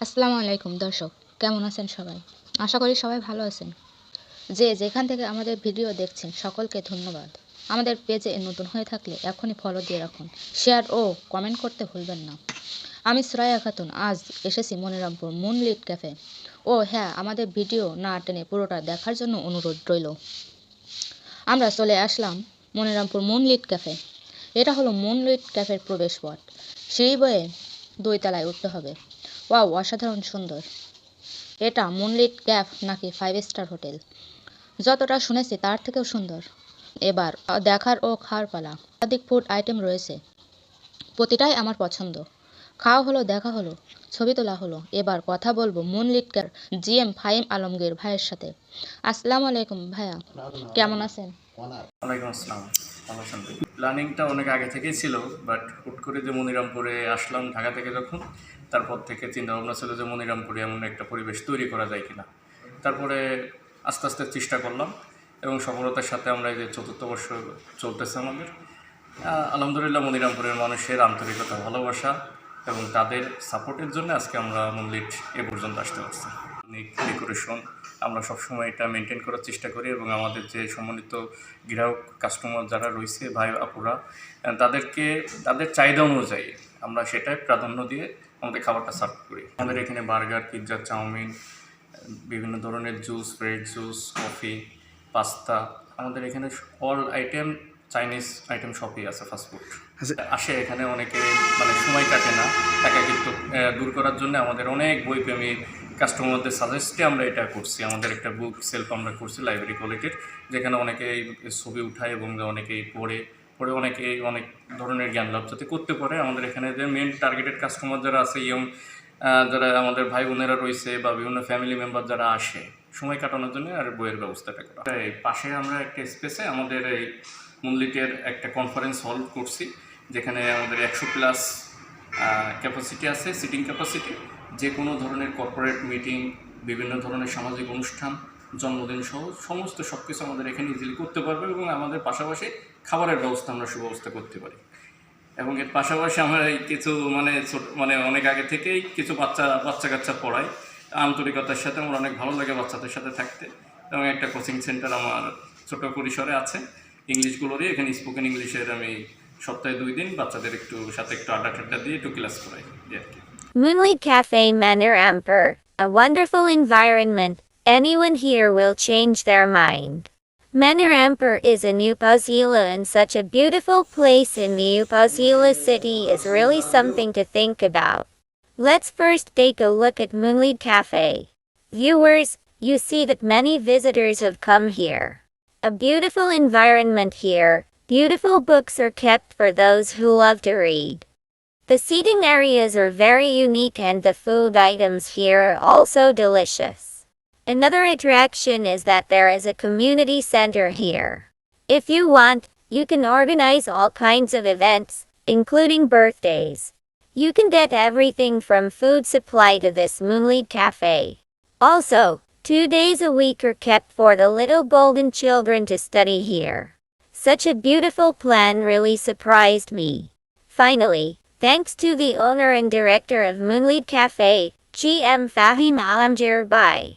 আসসালামু আলাইকুম, দর্শক। কেমন আছেন সবাই? আশা করি সবাই ভালো আছেন। যে যেখান থেকে আমাদের ভিডিও দেখছেন, সকলকে ধন্যবাদ। আমাদের পেজে নতুন হয়ে থাকলে এখনই ফলো দিয়ে রাখুন। শেয়ার ও কমেন্ট করতে ভুলবেন না। আমি শ্রেয়া খাতুন, আজ এসেছি মনিরামপুর মুনলিট ক্যাফে ও হ্যাঁ আমাদের ভিডিও না টেনে পুরোটা দেখার জন্য অনুরোধ রইল। আমরা চলে আসলাম মনিরামপুর মুনলিট ক্যাফে এটা হলো মুনলিট ক্যাফের প্রবেশপথ সিঁড়ি বয়ে দুই তলায় উঠতে হবে। ওয়াও অসাধারণ সুন্দর। এটা মুনলিট ক্যাফ নাকি ফাইভ স্টার হোটেল যতটা শুনেছি তার থেকেও সুন্দর। এবার দেখার ও খাওয়ার পালা। একাধিক ফুড আইটেম রয়েছে। প্রতিটাই আমার পছন্দ। খাওয়া হলো দেখা হলো ছবি তোলা হলো। এবার কথা বলব মুনলিট ক্যার জি এম ফাইম আলমগীর ভাইয়ের সাথে। আসসালামু আলাইকুম ভাইয়া। কেমন আছেন? প্ল্যানিংটা অনেক আগে থেকেই ছিল বাট হুট করে যে মনিরামপুরে আসলাম ঢাকা থেকে যখন, তারপর থেকে চিন্তা ভাবনা ছিল যে মনিরামপুরে এমন একটা পরিবেশ তৈরি করা যায় কিনা। তারপরে আস্তে আস্তে চেষ্টা করলাম এবং সফলতার সাথে আমরা এই যে চতুর্থ বর্ষ চলতেছে আমাদের। আলহামদুলিল্লাহ মনিরামপুরের মানুষের আন্তরিকতা, ভালোবাসা এবং তাদের সাপোর্টের জন্য আজকে আমরা মন্দির এ পর্যন্ত আসতে পারছি। ডেকোরেশন আমরা সবসময় এটা মেনটেন করার চেষ্টা করি এবং আমাদের যে সম্মানিত গ্রাহক কাস্টমার যারা রয়েছে ভাই আপুরা তাদেরকে তাদের চাহিদা অনুযায়ী আমরা সেটাই প্রাধান্য দিয়ে আমাদের খাবারটা সার্ভ করি। আমাদের এখানে বার্গার পিৎজা চাউমিন বিভিন্ন ধরনের juice bread juice coffee pasta আমাদের এখানে অল আইটেম চাইনিজ আইটেম সবই আছে ফাস্টফুড আসে এখানে অনেকে মানে সময় কাটে না একাকিত্ব আহ, দূর করার জন্য আমাদের অনেক বইপ্রেমী কাস্টমারদের সাজেস্টে আমরা এটা করছি। আমাদের একটা বুক সেলফ আমরা করছি লাইব্রেরি কোয়ালিটির যেখানে অনেকেই ছবি উঠায় এবং অনেকেই পড়ে। পড়ে অনেকেই অনেক ধরনের জ্ঞান লাভ যাতে করতে পারে। আমাদের এখানে যে মেন টার্গেটেড কাস্টমার যারা আছে ইয়ং যারা আমাদের ভাই বোনেরা রয়েছে বা বিভিন্ন ফ্যামিলি মেম্বার যারা আসে, সময় কাটানোর জন্য আর বইয়ের ব্যবস্থাটা করা। এই পাশে আমরা একটা স্পেসে আমাদের এই মন্দিরের একটা কনফারেন্স হল করছি, যেখানে আমাদের একশো প্লাস ক্যাপাসিটি আছে সিটিং ক্যাপাসিটি যে কোনো ধরনের কর্পোরেট মিটিং বিভিন্ন ধরনের সামাজিক অনুষ্ঠান, জন্মদিন সহ সমস্ত সব কিছু আমাদের এখানে ইজিলি করতে পারবে এবং আমাদের পাশাপাশি খাবারের ব্যবস্থা আমরা সুব্যবস্থা করতে পারি। এবং এর পাশাপাশি আমরা কিছু মানে ছোট মানে অনেক আগে থেকেই কিছু বাচ্চা বাচ্চা কাচ্চা পড়াই। আন্তরিকতার সাথে আমার অনেক ভালো লাগে বাচ্চাদের সাথে থাকতে। এবং একটা কোচিং সেন্টার আমার ছোট পরিসরে আছে। ইংলিশগুলোরই এখানে স্পোকেন ইংলিশের আমি সপ্তাহে দুই দিন বাচ্চাদের একটু সাথে একটু আড্ডা টাড্ডা দিয়ে একটু ক্লাস করাই আর কি। Moonlight Cafe Manor Amper, a wonderful environment. Anyone here will change their mind. Manor Amper is a New Pazila and such a beautiful place in New Pazila city is really something to think about. Let's first take a look at Moonlight Cafe. Viewers, you see that many visitors have come here. A beautiful environment here. Beautiful books are kept for those who love to read. The seating areas are very unique and the food items here are also delicious. Another attraction is that there is a community center here. If you want, you can organize all kinds of events, including birthdays. You can get everything from food supply to this Moonlight Cafe. Also, two days a week are kept for the little golden children to study here. Such a beautiful plan really surprised me. Finally, thanks to the owner and director of Moonlight Cafe, GM Fahim Alamgir Bye.